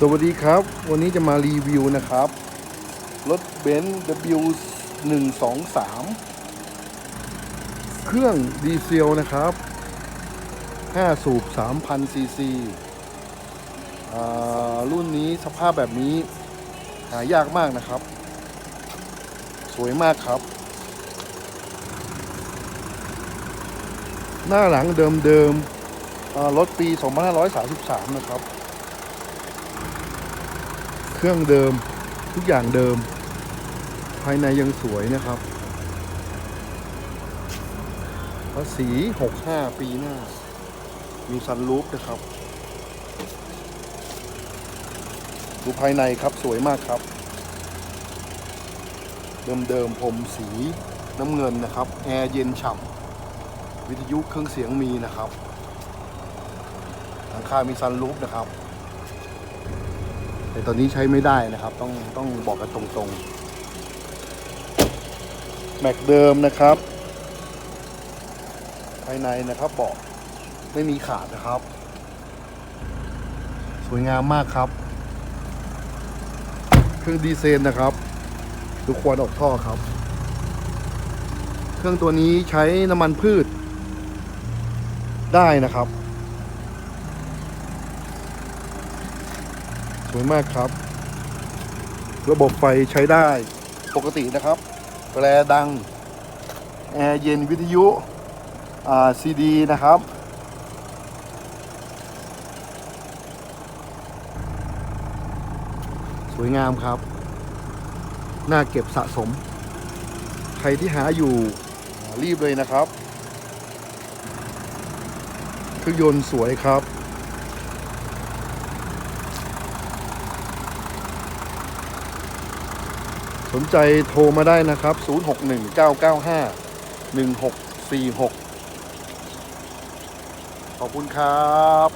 สวัสดีครับ วันนี้จะมารีวิวนะครับ รถเบนซ์ W 1 2 3เครื่องดีเซลนะครับ 5 สูบ 3,000 ซีซีรุ่นนี้สภาพแบบนี้ หายากมากนะครับ สวยมากครับ หน้าหลังเดิมๆอ่ารถปี 2533 นะครับ รื่องเดิมทุกอย่างเดิม ภายในยังสวยนะครับภาษี65 ปีหน้า มีซันรูฟนะครับ ดูภายในครับสวยมากครับ เดิมๆผมสีน้ำเงินนะครับ แอร์เย็นฉ่ำวิทยุเครื่องเสียงมีนะครับหลังคามีซันรูฟนะครับ แต่ตอนนี้ใช้ไม่ได้นะครับ ต้องต้องบอกกันตรงๆ แม็กเดิมนะครับ ภายในนะครับเบาะไม่มีขาดนะครับ สวยงามมากครับ เครื่องดีเซลนะครับดูควันออกท่อครับ เครื่องตัวนี้ใช้น้ำมันพืชได้นะครับ วยมากครับ ระบบไฟใช้ได้ปกตินะครับ แปรดัง แอร์เย็นวิทยุอ่าซีดีนะครับ สวยงามครับ น่าเก็บสะสม ใครที่หาอยู่รีบเลยนะครับ เครื่องยนต์สวยครับ สนใจโทรมาได้นะครับ 061 995 1646 ขอบคุณครับ